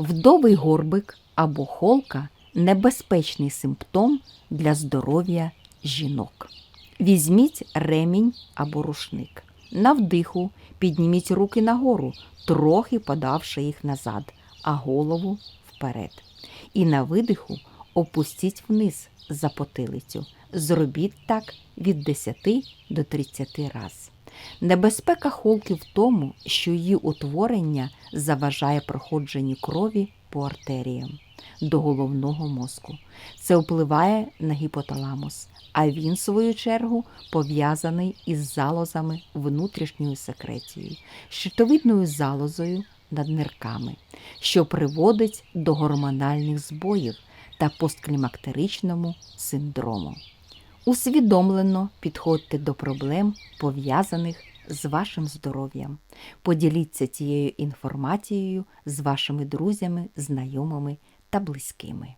Вдовий горбик або холка небезпечний симптом для здоров'я жінок. Візьміть ремінь або рушник. На вдиху підніміть руки нагору, трохи подавши їх назад, а голову вперед. І на видиху опустіть вниз за потилицю. Зробіть так від 10 до 30 раз. Небезпека холки в тому, що її утворення заважає проходженню крові по артеріям до головного мозку. Це впливає на гіпоталамус, а він, в свою чергу, пов'язаний із залозами внутрішньої секреції, щитовидною залозою над нирками, що приводить до гормональних збоїв та постклімактеричному синдрому. Усвідомлено підходьте до проблем, пов'язаних з вашим здоров'ям. Поділіться цією інформацією з вашими друзями, знайомими та близькими.